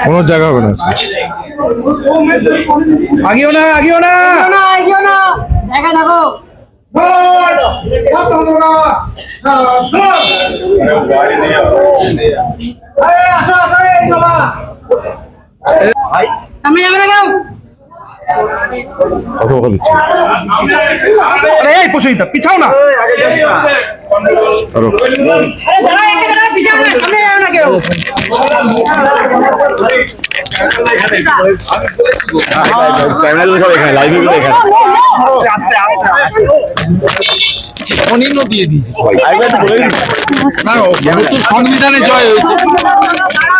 কোনো জায়গা হবে না আজকে। আগিও না আগিও না। না না দেখা থাকো সামনে যাবে না কেউ কথা কথা দিচ্ছি এই প্রসেনজিৎ পিছাও না। আরও। সংবিধানে জয় হয়েছে।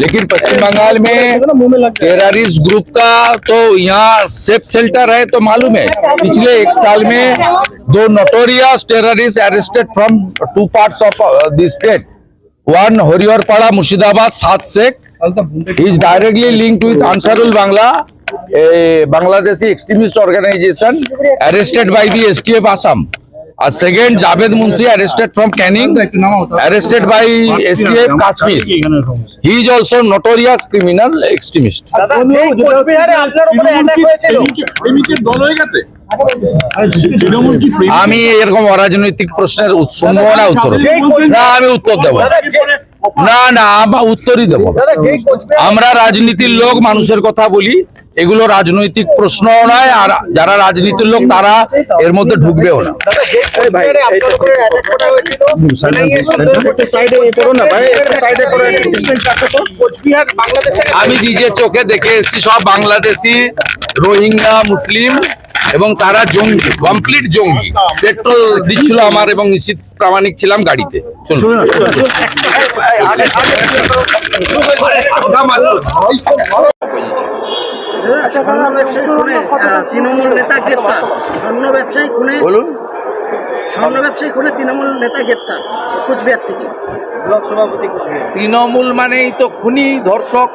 लेकिन पश्चिम बंगाल में टेररिस्ट ग्रुप का तो यहाँ सेफ़ सेल्टर है तो मालूम है। पिछले एक साल में दो notorious terrorist arrested from two parts of the state one Hariharpara Murshidabad सात Sheikh is directly linked with Ansarul Bangla, a Bangladeshi extremist organization arrested by the STF R second Javed Munshi arrested from Canning arrested by STF Kashmir he is also notorious criminal extremist আমি এরকম অরাজনৈতিক প্রশ্নের উৎসম্ভ না উত্তর। না আমি উত্তর দেব। না না আমরা উত্তরই দেব। আমরা রাজনীতির লোক মানুষের কথা বলি। এগুলো রাজনৈতিক প্রশ্ন নয়, আর যারা রাজনীতির লোক তারা এর মধ্যে ঢুকবেও না। আমি নিজে চোখে দেখে এসেছি, সব বাংলাদেশি, রোহিঙ্গা, মুসলিম এবং তারা জঙ্গি কমপ্লিট জঙ্গি। পেট্রোল দিচ্ছিল আমার এবং নিশ্চিত প্রামাণিক ছিলাম গাড়িতে। চলুন। স্বর্ণ ব্যবসায়ী খুনে তৃণমূল নেতা গ্রেপ্তার। স্বর্ণ ব্যবসায়ী খুনে বলুন। স্বর্ণ ব্যবসায়ী খুনে তৃণমূল নেতা গ্রেপ্তার কুচবিহার থেকে। ব্লক সভাপতি তৃণমূল মানেই তো খুনি ধর্ষক।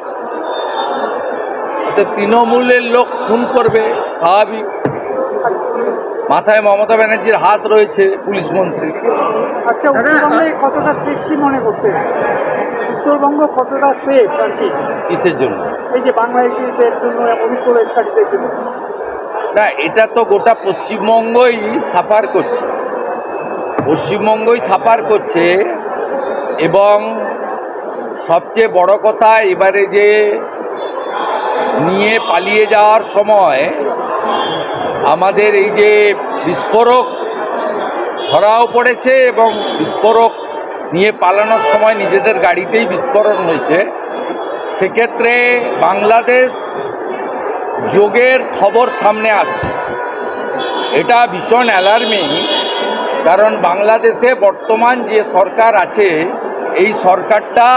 তো তৃণমূলের লোক খুন করবে স্বাভাবিক। মাথায় মমতা ব্যানার্জির হাত রয়েছে পুলিশ মন্ত্রী আচ্ছা কতটা সেফটি মনে করতে উত্তরবঙ্গ কতটা সেফ আর কি? কিসের জন্য? এই যে বাংলাদেশিদের জন্য অনুপ্রবেশকারীদের জন্য। না এটা তো গোটা পশ্চিমবঙ্গই সাফার করছে। পশ্চিমবঙ্গই সাফার করছে এবং সবচেয়ে বড় কথা এবারে যে নিয়ে পালিয়ে যাওয়ার সময় আমাদের এই যে বিস্ফোরক ধরাও পড়েছে এবং বিস্ফোরক নিয়ে পালানোর সময় নিজেদের গাড়িতেই বিস্ফোরণ হয়েছে। সেক্ষেত্রে বাংলাদেশ যোগের খবর সামনে আসছে। এটা ভীষণ অ্যালার্মিং কারণ বাংলাদেশে বর্তমান যে সরকার আছে, এই সরকারটা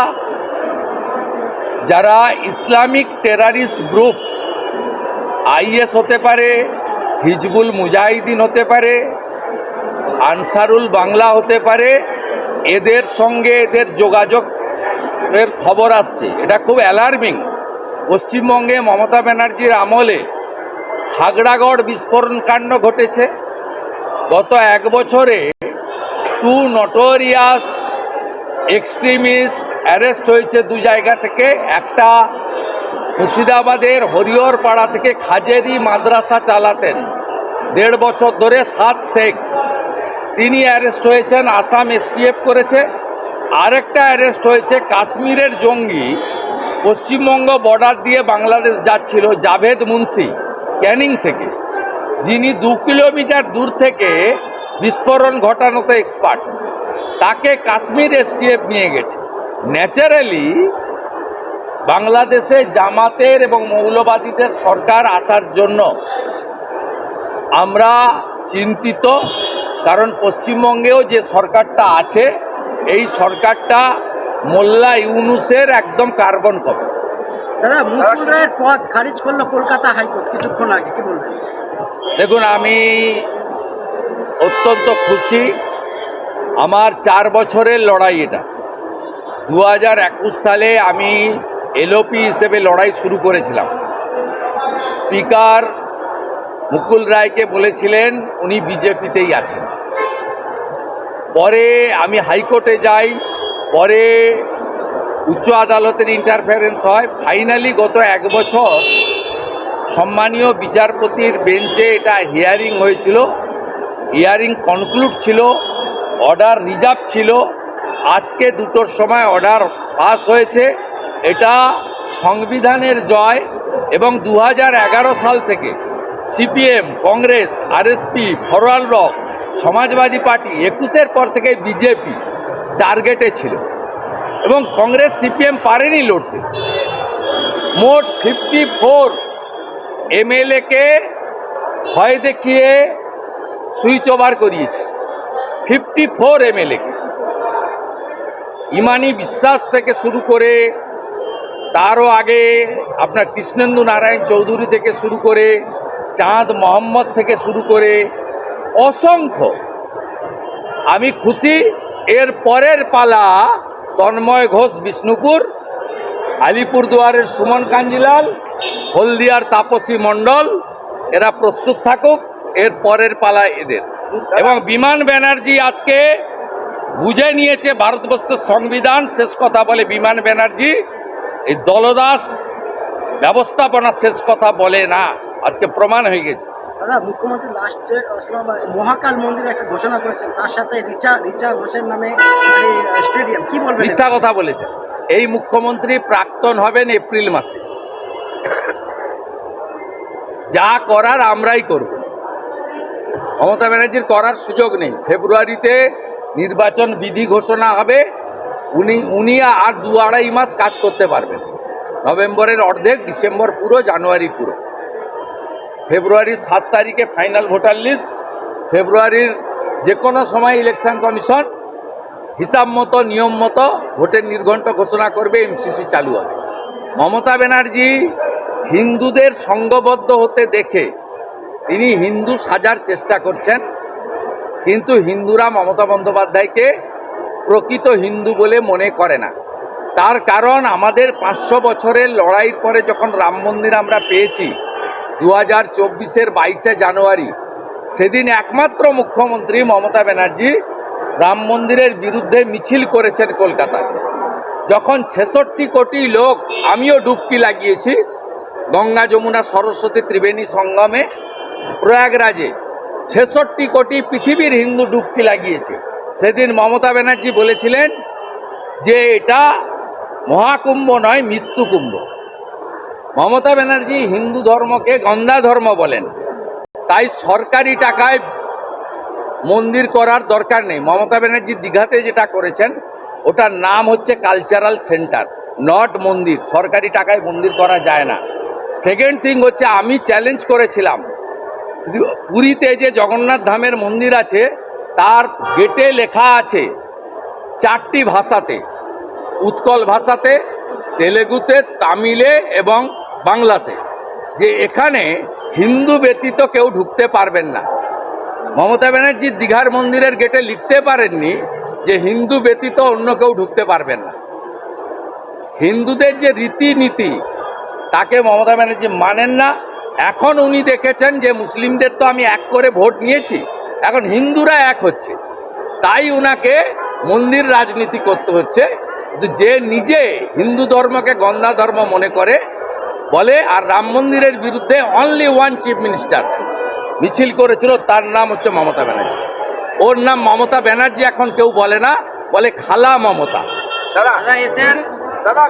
যারা ইসলামিক টেরারিস্ট গ্রুপ আইএস হতে পারে, হিজবুল মুজাহিদিন হতে পারে, আনসারুল বাংলা হতে পারে এদের সঙ্গে এদের যোগাযোগের খবর আসছে। এটা খুব অ্যালার্মিং পশ্চিমবঙ্গে মমতা ব্যানার্জির আমলে হাগড়াগড় বিস্ফোরণ কাণ্ড ঘটেছে। গত এক বছরে টু নটোরিয়াস এক্সট্রিমিস্ট অ্যারেস্ট হয়েছে দু জায়গা থেকে। একটা মুর্শিদাবাদের হরিহরপাড়া থেকে খাজেরি মাদ্রাসা চালাতেন। দেড় বছর ধরে সাত শেখ। তিনি অ্যারেস্ট হয়েছেন, আসাম এসটিএফ করেছে। আরেকটা অ্যারেস্ট হয়েছে কাশ্মীরের জঙ্গি, পশ্চিমবঙ্গ বর্ডার দিয়ে বাংলাদেশ যাচ্ছিল জাভেদ মুন্সি ক্যানিং থেকে। যিনি দু কিলোমিটার দূর থেকে বিস্ফোরণ ঘটানোতে এক্সপার্ট তাকে কাশ্মীর এসটিএফ নিয়ে গেছে। ন্যাচারালি বাংলাদেশে জামাতের এবং মৌলবাদীদের সরকার আসার জন্য আমরা চিন্তিত। কারণ পশ্চিমবঙ্গেও যে সরকারটা আছে এই সরকারটা মোল্লা ইউনুসের একদম কার্বন কপি। দাদা মুকুল রায়ের পদ খারিজ করল কলকাতা হাইকোর্ট কিছুক্ষণ আগে কি বলবেন? দেখুন আমি অত্যন্ত খুশি। আমার চার বছরের লড়াই এটা। দু হাজার একুশ সালে আমি এলওপি হিসেবে লড়াই শুরু করেছিলাম। স্পিকার মুকুল রায়কে বলেছিলেন, উনি বিজেপিতেই আছেন। পরে আমি হাইকোর্টে যাই, পরে উচ্চ আদালতের ইন্টারফারেন্স হয়। ফাইনালি গত এক বছর সম্মানীয় বিচারপতির বেঞ্চে এটা হিয়ারিং হয়েছিল। হিয়ারিং কনক্লুড ছিল অর্ডার রিজার্ভ ছিল। আজকে দুটোর সময় অর্ডার পাস হয়েছে। এটা সংবিধানের জয় এবং দু হাজার এগারো সাল থেকে CPM, Congress RSP Forward Bloc, Samajwadi party একুশের পর থেকে বিজেপি টার্গেটে ছিল। এবং কংগ্রেস সিপিএম পারেনি লড়তে। মোট ফিফটি ফোর এমএলএকে ভয় দেখিয়ে সুইচ ওভার করিয়েছে। ফিফটি ফোর এমএলএকে। ইমানি বিশ্বাস থেকে শুরু করে, তারও আগে আপনার কৃষ্ণেন্দু নারায়ণ চৌধুরী থেকে শুরু করে চাঁদ মোহাম্মদ থেকে শুরু করে অসংখ্য। আমি খুশি, এর পরের পালা তন্ময় ঘোষ, বিষ্ণুপুর, আলিপুরদুয়ারের সুমন কাঞ্জিলাল, হলদিয়ার তাপসী মণ্ডল, এরা প্রস্তুত থাকুক, এর পরের পালা এদের। এবং বিমান ব্যানার্জি আজকে বুঝে নিয়েছে ভারতবর্ষের সংবিধান, শেষ কথা বলে বিমান ব্যানার্জি, এই দলদাস ব্যবস্থাপনা শেষ কথা বলে না। আজকে প্রমাণ হয়ে গেছে। দাদা মুখ্যমন্ত্রী লাস্ট মহাকাল মন্দিরে একটা ঘোষণা করেছেন তার সাথে রিচা রিচা ঘোষের নামে স্টেডিয়াম কি বলবেন মিথ্যা কথা বলেছে। এই মুখ্যমন্ত্রী প্রাক্তন হবেন এপ্রিল মাসে। যা করার আমরাই করব। মমতা ব্যানার্জির করার সুযোগ নেই। ফেব্রুয়ারিতে নির্বাচন বিধি ঘোষণা হবে। উনি উনি আর দু আড়াই মাস কাজ করতে পারবেন। নভেম্বরের অর্ধেক ডিসেম্বর পুরো জানুয়ারি পুরো। ফেব্রুয়ারির সাত তারিখে ফাইনাল ভোটার লিস্ট, ফেব্রুয়ারির যে কোনো সময় ইলেকশন কমিশন হিসাব মতো, নিয়ম মতো ভোটের নির্ঘণ্ট ঘোষণা করবে এমসিসি চালু হবে। মমতা ব্যানার্জি হিন্দুদের সঙ্গবদ্ধ হতে দেখে তিনি হিন্দু সাজার চেষ্টা করছেন, কিন্তু হিন্দুরা মমতা বন্দ্যোপাধ্যায়কে প্রকৃত হিন্দু বলে মনে করে না। তার কারণ আমাদের পাঁচশো বছরের লড়াইয়ের পরে যখন রাম মন্দির আমরা পেয়েছি দু হাজার চব্বিশের বাইশে জানুয়ারি। সেদিন একমাত্র মুখ্যমন্ত্রী মমতা ব্যানার্জি রাম মন্দিরের বিরুদ্ধে মিছিল করেছেন কলকাতায়। যখন ছেষট্টি কোটি লোক, আমিও ডুবকি লাগিয়েছি, গঙ্গা যমুনা সরস্বতী ত্রিবেণী সঙ্গমে, প্রয়াগরাজে ছেষট্টি কোটি পৃথিবীর হিন্দু ডুবকি লাগিয়েছে। সেদিন মমতা ব্যানার্জি বলেছিলেন যে এটা মহাকুম্ভ নয় মৃত্যু কুম্ভ মমতা ব্যানার্জি হিন্দু ধর্মকে গন্ধা ধর্ম বলেন। তাই সরকারি টাকায় মন্দির করার দরকার নেই। মমতা ব্যানার্জি দীঘাতে যেটা করেছেন, ওটার নাম হচ্ছে কালচারাল সেন্টার, নট মন্দির। সরকারি টাকায় মন্দির করা যায় না। সেকেন্ড থিং হচ্ছে, আমি চ্যালেঞ্জ করেছিলাম। পুরীতে যে জগন্নাথ ধামের মন্দির আছে, তার গেটে লেখা আছে চারটি ভাষাতে। উৎকল ভাষাতে, তেলেগুতে, তামিলে এবং বাংলাতে, যে এখানে হিন্দু ব্যতীত কেউ ঢুকতে পারবেন না। মমতা ব্যানার্জি দীঘার মন্দিরের গেটে লিখতে পারেননি যে হিন্দু ব্যতীত অন্য কেউ ঢুকতে পারবেন না। হিন্দুদের যে রীতিনীতি, তাকে মমতা ব্যানার্জি মানেন না। এখন উনি দেখেছেন যে মুসলিমদের তো আমি এক করে ভোট নিয়েছি, এখন হিন্দুরা এক হচ্ছে। তাই উনাকে মন্দির রাজনীতি করতে হচ্ছে। যে নিজে হিন্দু ধর্মকে গন্ধা ধর্ম মনে করে বলে আর রাম মন্দিরের বিরুদ্ধে অনলি ওয়ান চিফ মিনিস্টার মিছিল করেছিল তার নাম হচ্ছে মমতা ব্যানার্জি। ওর নাম মমতা ব্যানার্জি এখন কেউ বলে না বলে খালা মমতা। দাদা দাদা